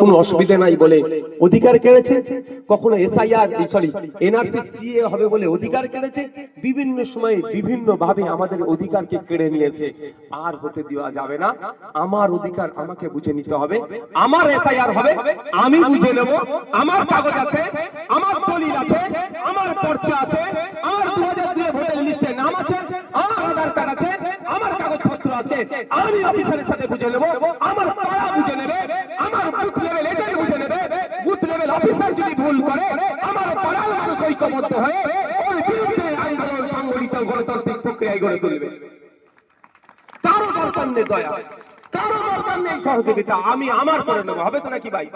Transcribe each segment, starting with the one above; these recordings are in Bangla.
কোনো অসুবিধা নাই বলে অধিকার কেড়েছে? কখনো এসআইআর সরি এনআরসি সিএ হবে বলে অধিকার কেড়েছে? বিভিন্ন সময়ে বিভিন্ন ভাবে আমাদের অধিকারকে কেড়ে নিয়েছে। আর হতে দেওয়া যাবে না। আমার অধিকার আমাকে বুঝে নিতে হবে। আমার এসআইআর হবে, আমি বুঝে নেব। আমার কাগজ আছে, আমার দলিল আছে, আমার পর্চা আছে আমার দু হাজার দুই ভোটার লিস্টে নাম আছে আমার আধার কার্ড আছে আমার কাগজপত্র আছে, আমি অফিসারের সাথে বুঝে নেব, আমার পাড়া বুঝে নেবে, আমার বুথ লেভেল এজেন্ট বুঝে নেবে। বুথ লেভেল অফিসার যদি ভুল করে, আমার পাড়ার মানুষ ঐক্যবদ্ধ হয়ে ওর বিরুদ্ধে আন্দোলন সংগঠিত গণতান্ত্রিক প্রক্রিয়ায় গড়ে তুলবে। কারও দরকার নেই দয়া, কারও দরকার নেই সহযোগিতা, আমি আমার করে নেব, হবে তো নাকি ভাই?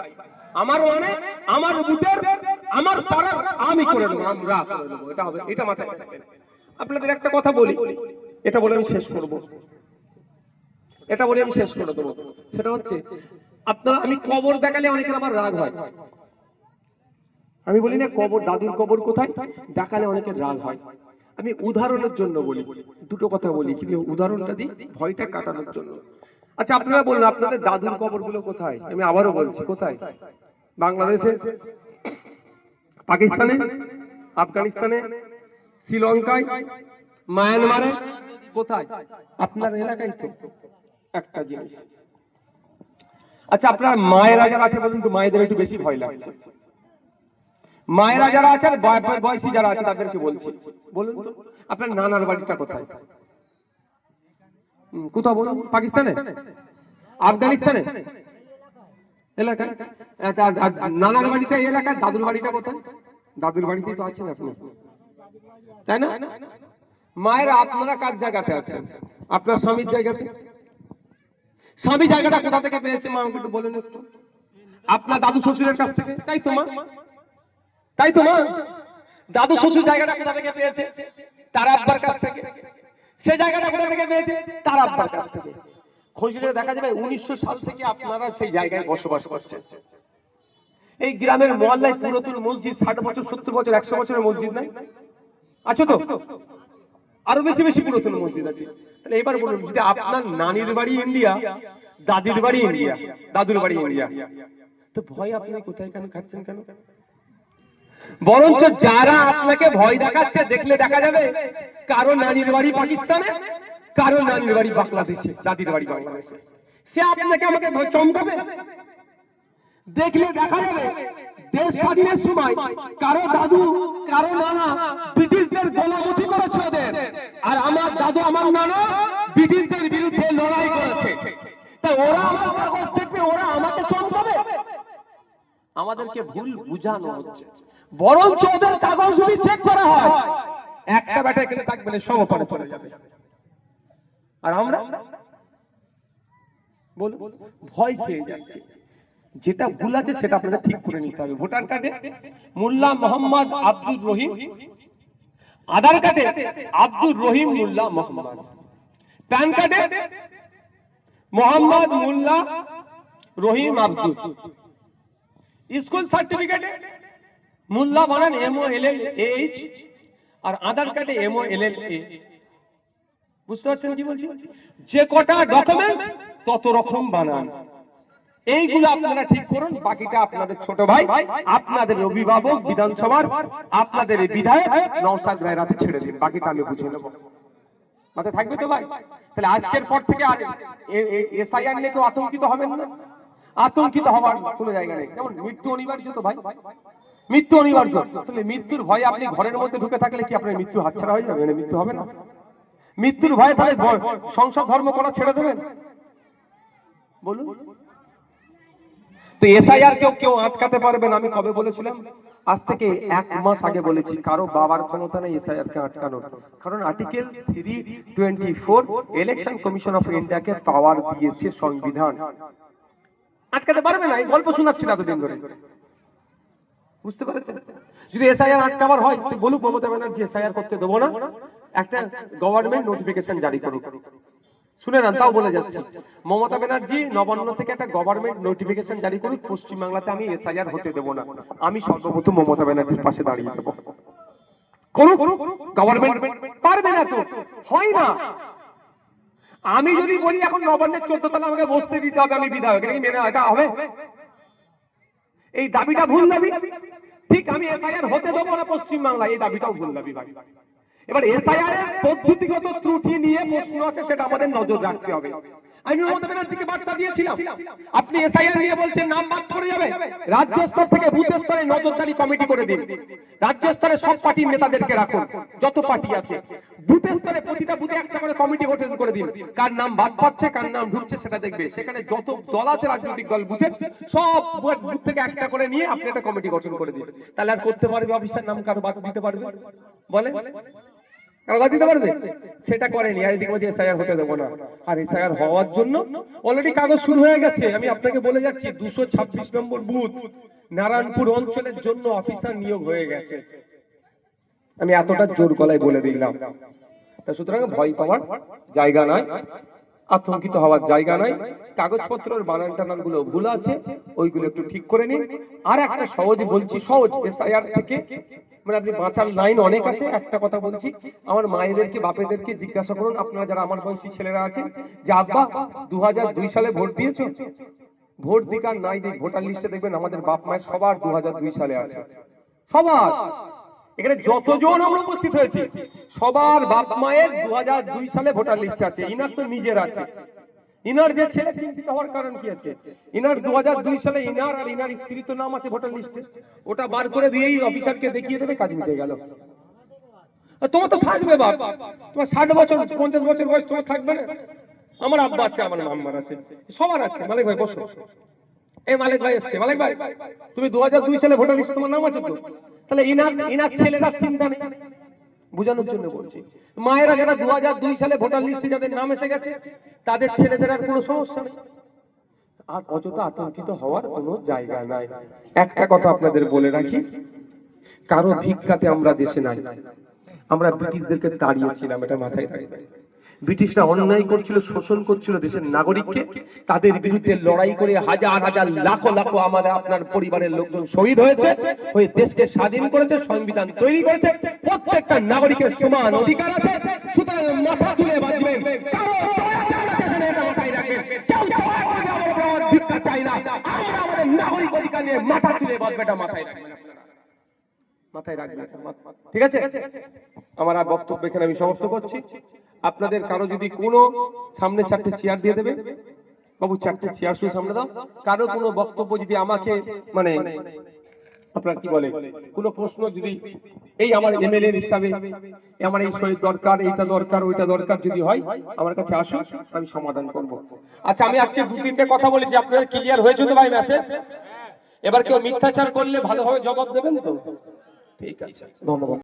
আমার মানে আমার বুথের আমার পাড়ার আমি করে নেব, আমরা করে নেব, এটা হবে, এটা মাথায় আপনাদের একটা কথা বলি, এটা বলে আমি শেষ করব। এটা বলে আমি শেষ করে দেবো। সেটা হচ্ছে, আপনারা আমি কবর দেখালে অনেকের আমার রাগ হয়। আমি বলি না কবর, দাদুর কবর কোথায়? দেখালে অনেকের রাগ হয়। আমি উদাহরণের জন্য বলি, দুটো কথা বলি, কিন্তু উদাহরণটা দিই, ভয়টা কাটানোর জন্য। আচ্ছা আপনারা বলুন, আপনাদের দাদুর কবরগুলো কোথায়? আমি আবারও বলছি, কোথায়? বাংলাদেশে পাকিস্তানে, আফগানিস্তানে, শ্রীলঙ্কায়, মায়ানমারে, কোথায়? আপনার এলাকায় তো। একটা জিনিস। আচ্ছা আপনার মায়েরা যারা আছে বলুন তো মায়েদের একটু বেশি ভয় লাগছে। মায়েরা যারা আছেন বয়- বয়সী যারা আছে তাদেরকে বলছি। বলুন তো আপনার নানার বাড়িটা কোথায়? কোথাও বলুন পাকিস্তানে? আফগানিস্তানে? এলাকায়? আচ্ছা, নানার বাড়িটা এলাকায় দাদুর বাড়িটা কোথায়? দাদুর বাড়িতেই তো আছেন আপনি। তাই না? মায়েরা আপনারা কার জায়গাতে আছেন? আপনার স্বামীর জায়গাতে? স্বামী জায়গাটা কোথা থেকে পেয়েছে মা, আমাকে একটু বলুন একটু। আপনার দাদু শ্বশুরের কাছ থেকে, তাই তো মা? তাই তো মা? দাদু শ্বশুর জায়গাটা কোথা থেকে পেয়েছে? তার আব্বার কাছ থেকে। সে জায়গাটা কোথা থেকে পেয়েছে? তার আব্বার কাছ থেকে। খোঁজ দেখা যাবে উনিশশো সাল থেকে আপনারা সেই জায়গায় বসবাস করছেন। এই গ্রামের মহল্লায় পুরাতন মসজিদ, ষাট বছর, সত্তর বছর, একশো বছরের মসজিদ নাই? আছো তো? আরও বেশি বেশি পুরাতন মসজিদ আছে। তাহলে এবার বলুন, যদি আপনার নানির বাড়ি ইন্ডিয়া দাদির বাড়ি ইন্ডিয়া দাদুর বাড়ি ইন্ডিয়া তো ভয় আপনি কোথায় কেন খাচ্ছেন কেন? বরঞ্চ যারা আপনাকে ভয় দেখাচ্ছে, দেখলে দেখা যাবে কারও নানির বাড়ি পাকিস্তানে, কারও নানির বাড়ি বাংলাদেশে, দাদির বাড়ি বাংলাদেশে। সে আপনাকে আমাকে চমকাবে? দেখলে দেখা যাবে, দেশ স্বাধীনের সময় কারও দাদু, কারও নানা আমার নানা ব্রিটিশদের বিরুদ্ধে লড়াই করেছে। তা ওরা আমার কাগজ দেখবে, ওরা আমাকে চমকাবে। আমাদেরকে ভুল বুঝানো হচ্ছে। বরঞ্চ ওদের কাগজ যদি চেক করা হয়। একটা ব্যাটা গেলে থাকবে না সব ওপারে চলে যাবে। আর আমরা? বলুন। ভয় খেয়ে যাচ্ছে। যেটা ভুল আছে সেটা আপনাদের ঠিক করে নিতে হবে। ভোটার কার্ডে মোল্লা মোহাম্মদ আব্দুর রহিম আধার কার্ডে আব্দুর রহিম মোল্লা মোহাম্মদ। প্যান কার্ডে মোহাম্মদ মোল্লা রহিম আব্দুল। স্কুল সার্টিফিকেটে মোল্লা বানান এমও এল এল এইচ আর আধার কার্ডে এমও এল এল এ বুঝতে পারছেন কি বলছি? যে কটা ডকুমেন্টস তত রকম বানান। এইগুলো আপনারা ঠিক করুন, বাকিটা আপনাদের ছোট ভাই, আপনাদের অভিভাবক, বিধানসভার, আপনাদের বিধায়ক নওসাদ রায়রাতে ছেড়ে দিন, বাকিটা আমি বুঝে নেব। মাথায় থাকবে তো ভাই? তাহলে আজকের পর থেকে আর এসআইআর নিয়ে কেউ আতঙ্কিত হবেন না? আতঙ্কিত হওয়ার কোনো জায়গা নেই। যেমন মৃত্যু অনিবার্য তো ভাই। মৃত্যু অনিবার্য। তাহলে মৃত্যুর ভয়ে আপনি ঘরের মধ্যে ঢুকে থাকলে কি আপনার মৃত্যু হাতছাড়া হয়ে যাবে? মানে মৃত্যু হবে না। মৃত্যুর ভয়ে তাহলে সংসার ধর্ম করা ছেড়ে দেবেন? বলুন। তো এসআইআর কেউ কেউ আটকাতে পারবেন আমি কবে বলেছিলাম? আজ থেকে এক মাস আগে বলেছি, কারও বাবার ক্ষমতা নেই এসআইআর কে আটকানোর। কারণ article three twenty four election commission of ইন্ডিয়াকে পাওয়ার দিয়েছে সংবিধান। আটকাতে পারবে না, এই গল্প শোনাচ্ছি না এতদিন ধরে। বুঝতে পেরেছেন? যদি এসআইআর আটকাবার হয় বলুক মমতা ব্যানার্জি এসআইআর করতে দেবো না। একটা গভর্নমেন্ট নোটিফিকেশন জারি করুক। শুনে না তাও বলে যাচ্ছে। মমতা ব্যানার্জি নবান্ন থেকে একটা গভর্নমেন্ট নোটিফিকেশন জারি করুক পশ্চিমবাংলাতে আমি এসআইআর হতে দেবো না। আমি সর্বপ্রথম মমতা ব্যানার্জির পাশে দাঁড়িয়ে দেবো করুক গভর্নমেন্ট পারবে না তো হয় না। আমি যদি বলি এখন নবান্নের চোদ্দ তলা আমাকে বসতে দিতে হবে আমি বিধায়ক এটা মেনে এটা হবে? এই দাবিটা ভুল দাবি? ঠিক আমি এসআইআর হতে দেবো না পশ্চিম বাংলায় এই দাবিটাও ভুল দাবি ভাই। এবার এসআইআর এর পদ্ধতিগত ত্রুটি নিয়ে প্রশ্ন আছে, সেটা আমাদের নজর রাখতে হবে। আমি মমতা ব্যানার্জিকে বার্তা দিয়েছিলাম, আপনি এসআইআর নিয়ে বলছেন, নাম বাদ পড়ে যাবে। রাজ্য স্তর থেকে বুথ স্তরে নজরদারি কমিটি করে দিন। রাজ্য স্তরে সব পার্টির নেতাদেরকে রাখুন, যত পার্টি আছে। বুথ স্তরে প্রতিটা বুথে একটা করে কমিটি গঠন করে দিন। কার নাম বাদ পাচ্ছে কার নাম ঢুকছে, সেটা দেখবে। সেখানে যত দল আছে রাজনৈতিক দল বুথে সব বুথ থেকে একটা করে নিয়ে আপনি একটা কমিটি গঠন করে দিন। তাহলে আর করতে পারবে অফিসার নাম কারও বাদ দিতে পারবে? বলে কারও দিতে পারবে? সেটা করেনি। আর এদিকে বলছে এসআইআর হতে দেবো না। আর এসআইআর হওয়ার জন্য অলরেডি কাগজ শুরু হয়ে গেছে। আমি আপনাকে বলে যাচ্ছি দুশো ছাব্বিশ নম্বর বুথ নারায়ণপুর অঞ্চলের জন্য অফিসার নিয়োগ হয়ে গেছে। আমি এতটা জোর গলায় বলে দিলাম। তা সুতরাং ভয় পাওয়ার জায়গা নাই আতঙ্কিত হওয়ার জায়গা নাই। কাগজপত্রের বানান টানানগুলো ভুল আছে, ওইগুলো একটু ঠিক করে নিন। আর একটা সহজ বলছি, সহজ এসআইআর থেকে মানে আপনি বাঁচার লাইন অনেক আছে, একটা কথা বলছি, আমার মায়েদেরকে, বাপেদেরকে জিজ্ঞাসা করুন, আপনারা যারা আমার বয়সী ছেলেরা আছেন, যে আব্বা দু হাজার দুই সালে ভোট দিয়েছ? ভোট দিক আর নাই দিক, ভোটার লিস্টে দেখবেন আমাদের বাপ মায়ের সবার দু হাজার দুই সালে আছে। সবার! এখানে যতজন আমরা উপস্থিত হয়েছি সবার বাপ মায়ের দু সালে ভোটার লিস্ট আছে। ইনার তো নিজের আছে। ইনার যে ছেলে চিন্তিত হওয়ার কারণ কি আছে? ইনার দু সালে ইনার আর ইনার স্ত্রী তো নাম আছে ভোটার লিস্টে। ওটা বার করে দিয়েই অফিসারকে দেখিয়ে দেবে কাজ মিটে গেল। তোমার তো থাকবে বাপ। তোমার ষাট বছর পঞ্চাশ বছর বয়স তোমার থাকবে না। আমার আব্বা আছে আমার মাম্মার আছে। সবার আছে। মালিক ভাই বসো। এই মালিক ভাই এসছে, মালিক ভাই, তুমি দুহাজার দুই সালে ভোটার লিস্ট তোমার নাম আছে তো? তাহলে ইনার ইনার ছেলেরা চিন্তা নেই, বোঝানোর জন্য বলছি। মায়েরা যারা দুহাজার দুই সালে ভোটার লিস্টে যাদের নাম এসে গেছে, তাদের ছেলেদের আর কোনো সমস্যা নেই। আর অযথা আতঙ্কিত হওয়ার কোনো জায়গা নাই। একটা কথা আপনাদের বলে রাখি, কারও ভিক্ষাতে আমরা দেশে নাই। আমরা ব্রিটিশদেরকে তাড়িয়েছিলাম, এটা মাথায় রাখবেন। ব্রিটিশরা অন্যায় করছিল শোষণ করছিল দেশের নাগরিককে। তাদের বিরুদ্ধে লড়াই করে হাজার হাজার লাখো লাখো আমাদের আপনার পরিবারের লোকজন শহীদ হয়েছে হয়ে দেশকে স্বাধীন করেছে সংবিধান তৈরি করেছে প্রত্যেকটা নাগরিকের সমান অধিকার আছে সুতরাং মাথা তুলে বাঁচবেন। মাথায় নাগরিক অধিকার নিয়ে মাথা তুলে বাঁচবে এটা মাথায় রাখবেন মাথায় রাখবেন ঠিক আছে? আমার আর বক্তব্য এখানে আমি সমাপ্ত করছি। আপনাদের কারও যদি কোনো সামনে চারটে চেয়ার দিয়ে দেবে? বাবু চারটে চেয়ার শুধু সামনে দাও। কারও কোনো বক্তব্য যদি আমাকে মানে আপনার কি বলে? কোনো প্রশ্ন যদি এই আমার এমএলএ হিসাবে আমার এই শহীদ দরকার এইটা দরকার ওইটা দরকার যদি হয় আমার কাছে আসুন আমি সমাধান করব। আচ্ছা আমি আজকে দু তিনটে কথা বলেছি আপনাদের ক্লিয়ার হয়েছে তো ভাই মেসেজ এবার কেউ মিথ্যাচার করলে ভালোভাবে জবাব দেবেন তো? ঠিক আছে। ধন্যবাদ।